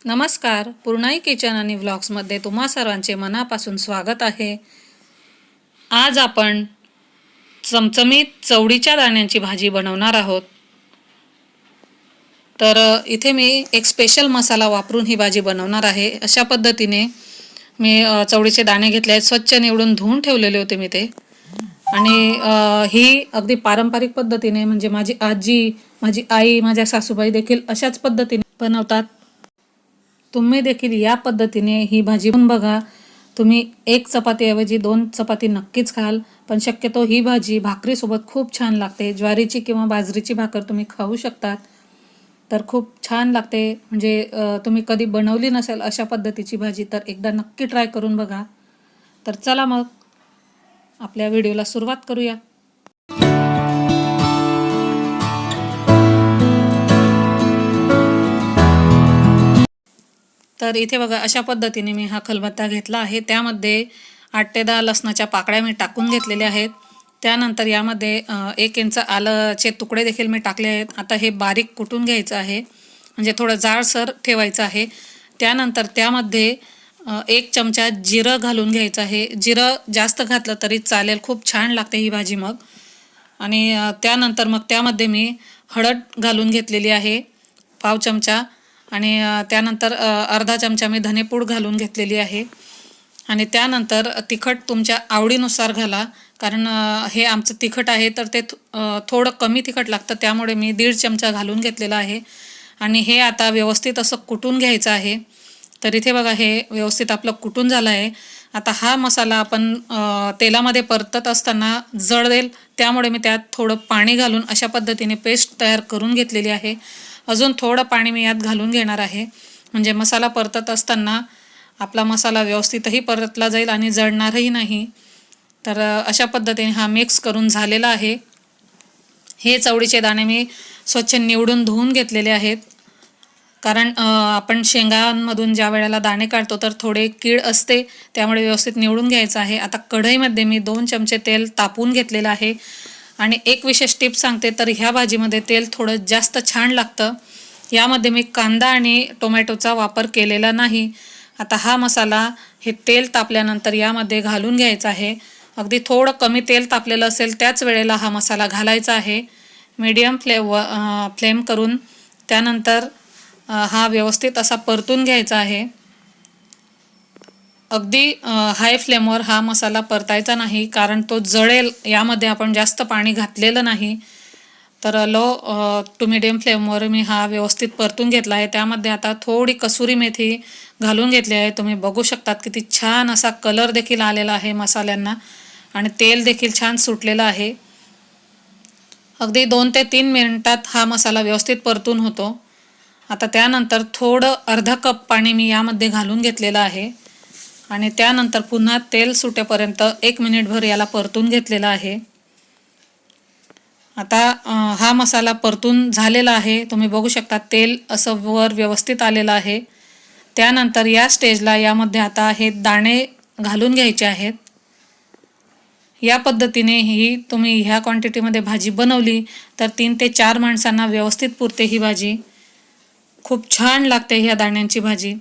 नमस्कार. पूर्णाई किचन आणि व्लॉग्समध्ये तुम्हा सर्वांचे मनापासून स्वागत आहे. आज आपण चमचमीत चवडीच्या दाण्यांची भाजी बनवणार आहोत. तर इथे मी एक स्पेशल मसाला वापरून ही भाजी बनवणार आहे. अशा पद्धतीने मी चवडीचे दाणे घेतले आहेत. स्वच्छ निवडून धुवून ठेवलेले होते मी ते. आणि ही अगदी पारंपरिक पद्धतीने म्हणजे माझी आजी माझी आई माझ्या सासूबाई देखील अशाच पद्धतीने बनवतात. तुम्ही देखील या पद्धतीने ही भाजी पण बघा. तुम्ही एक चपातीऐवजी दोन चपाती नक्कीच खाल पण शक्यतो ही भाजी भाकरीसोबत खूप छान लागते. ज्वारीची किंवा बाजरीची भाकर तुम्ही खाऊ शकतात. तर खूप छान लागते. म्हणजे तुम्ही कधी बनवली नसेल अशा पद्धतीची भाजी तर एकदा नक्की ट्राय करून बघा. तर चला मग आपल्या व्हिडिओला सुरुवात करूया. तर इथे बघा अशा पद्धतीने मी हा खलबत्ता घेतला आहे. त्यामध्ये आठ ते दहा लसणाच्या पाकळ्या मी टाकून घेतलेल्या आहेत. त्यानंतर यामध्ये एक इंच आलंचे तुकडे देखील मी टाकले आहेत. आता हे बारीक कुटून घ्यायचं आहे. म्हणजे थोडं जाडसर ठेवायचं आहे. त्यानंतर त्यामध्ये एक चमचा जिरं घालून घ्यायचं आहे. जिरं जास्त घातलं तरी चालेल. खूप छान लागते ही भाजी मग. आणि त्यानंतर मग त्यामध्ये मी हळद घालून घेतलेली आहे. पाव चमचा. आणि त्यानंतर अर्धा चमचा मी धनेपूड घालून घेतलेली आहे. आणि त्यानंतर तिखट तुमच्या आवडीनुसार घाला. कारण हे आमचं तिखट आहे तर ते थोडं कमी तिखट लागतं. त्यामुळे मी दीड चमचा घालून घेतलेला आहे. आणि हे आता व्यवस्थित असं कुटून घ्यायचं आहे. तर इथे बघा हे व्यवस्थित आपलं कुटून झालं आहे. आता हा मसाला आपण तेलामध्ये परतत असताना जळेल. त्यामुळे मी त्यात थोडं पाणी घालून अशा पद्धतीने पेस्ट तयार करून घेतलेली आहे. अजून थोडं पाणी मी यात घालून घेणार आहे. म्हणजे मसाला परतत असताना आपला मसाला व्यवस्थितही परतला जाईल आणि जळणारही नाही. तर अशा पद्धतीने हा मिक्स करून झालेला आहे. हे चवळीचे दाणे मी स्वच्छ निवडून धुवून घेतलेले आहेत. कारण आपण शेंगांमधून ज्या वेळेला दाणे काढतो तर थोडे कीड असते त्यामुळे व्यवस्थित निवडून घ्यायचं आहे. आता कढईमध्ये मी दोन चमचे तेल तापून घेतलेलं आहे. आणि एक विशेष टिप सांगते तर ह्या भाजीमध्ये तेल थोडं जास्त छान लागतं. यामध्ये मी कांदा आणि टोमॅटोचा वापर केलेला नाही. आता हा मसाला हे तेल तापल्यानंतर यामध्ये घालून घ्यायचा आहे. अगदी थोडं कमी तेल तापलेलं असेल त्याच वेळेला हा मसाला घालायचा आहे. मीडियम फ्लेव फ्लेम करून त्यानंतर हा व्यवस्थित असा परतून घ्यायचा आहे. अगदी हाय फ्लेमवर हा मसाला परतायचा नाही कारण तो जळेल यामध्ये आपण जास्त पाणी घातलेलं नाही. तर लो टू मिडियम फ्लेमवर मी हा व्यवस्थित परतून घेतला आहे त्यामध्ये आता थोडी कसुरी मेथी घालून घेतली आहे. तुम्ही बघू शकतात किती छान असा कलर देखील आलेला आहे मसाल्यांना. आणि तेल देखील छान सुटलेलं आहे. अगदी दोन ते तीन मिनिटात हा मसाला व्यवस्थित परतून होतो. आता त्यानंतर थोडं अर्धा कप पाणी मी यामध्ये घालून घेतलेलं आहे. आणि त्यानंतर पुन्हा तेल सुटेपर्यंत एक मिनिटभर याला परतून घेतलेला आहे. आता हा मसाला परतून झालेला आहे. तुम्ही बघू शकता तेल असं वर व्यवस्थित आलेलं आहे. त्यानंतर या स्टेजला यामध्ये आता हे दाणे घालून घ्यायचे आहेत. या पद्धतीने ही तुम्ही ह्या क्वांटिटीमध्ये भाजी बनवली तर तीन ते चार माणसांना व्यवस्थित पुरते ही भाजी. खूप छान लागते ह्या दाण्यांची भाजी.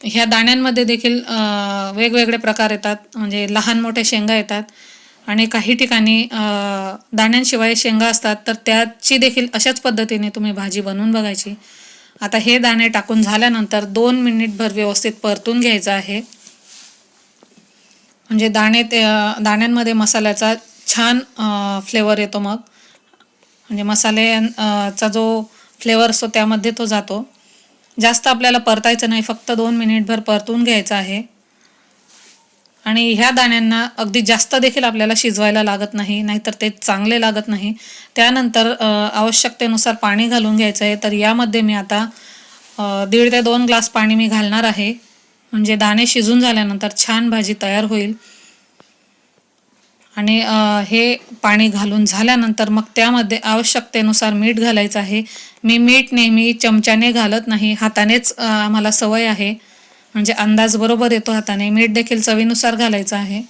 ह्या दाण्यांमध्ये देखील वेगवेगळे प्रकार येतात. म्हणजे लहान मोठे शेंगा येतात. आणि काही ठिकाणी दाण्यांशिवाय शेंगा असतात. तर त्याची देखील अशाच पद्धतीने तुम्ही भाजी बनवून बघायची. आता हे दाणे टाकून झाल्यानंतर दोन मिनिटभर व्यवस्थित परतून घ्यायचं आहे. म्हणजे दाणे ते दाण्यांमध्ये मसाल्याचा छान फ्लेवर येतो मग. म्हणजे मसाल्याचा चा जो फ्लेवर असतो त्यामध्ये तो जातो. जास्त आपल्याला परतायचं नाही फक्त दोन मिनिटभर परतून घ्यायचं आहे. आणि ह्या दाण्यांना अगदी जास्त देखील आपल्याला शिजवायला लागत नाही नाहीतर ते चांगले लागत नाही. त्यानंतर आवश्यकतेनुसार पाणी घालून घ्यायचं आहे. तर यामध्ये मी आता दीड ते दोन ग्लास पाणी मी घालणार आहे. म्हणजे दाणे शिजून झाल्यानंतर छान भाजी तयार होईल. आणि हे पाणी घालून झाल्यानंतर मग त्यामध्ये आवश्यकतेनुसार मीठ घालायचं आहे. मी मीठ नेहमी चमच्याने घालत नाही हातानेच आम्हाला सवय आहे. म्हणजे अंदाज बरोबर येतो हाताने. मीठ देखील चवीनुसार घालायचं आहे.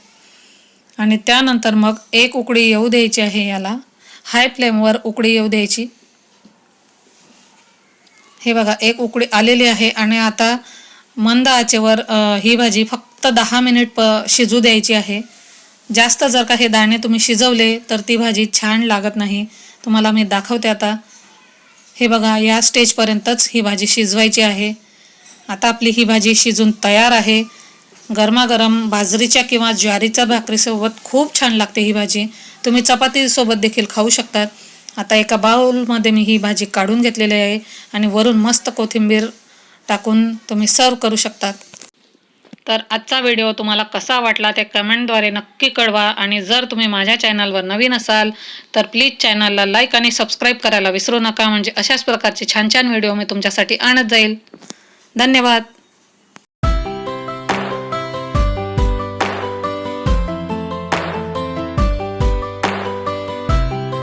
आणि त्यानंतर मग एक उकडी येऊ द्यायची आहे याला. हाय फ्लेमवर उकडी येऊ द्यायची. हे बघा एक उकडी आलेली आहे आणि आता मंद आचेवर ही भाजी फक्त दहा मिनिट प शिजू द्यायची आहे. जास्त जर का हे दाणे तुम्ही शिजवले तर ती भाजी छान लागत नाही. तुम्हाला मी दाखवते आता. हे बघा या स्टेजपर्यंतच ही भाजी शिजवायची आहे. आता आपली ही भाजी शिजून तयार आहे. गरमागरम बाजरीच्या किंवा ज्वारीच्या भाकरीसोबत खूप छान लागते ही भाजी. तुम्ही चपातीसोबत देखील खाऊ शकतात. आता एका बाउलमध्ये मी ही भाजी काढून घेतलेली आहे आणि वरून मस्त कोथिंबीर टाकून तुम्ही सर्व करू शकतात. तर आजचा व्हिडिओ तुम्हाला कसा वाटला ते कमेंटद्वारे नक्की कळवा. आणि जर तुम्ही माझ्या चॅनलवर नवीन असाल तर प्लीज चॅनलला लाईक आणि सबस्क्राईब करायला विसरू नका. म्हणजे अशाच प्रकारचे छान छान व्हिडिओ मी तुमच्यासाठी आणत जाईल. धन्यवाद.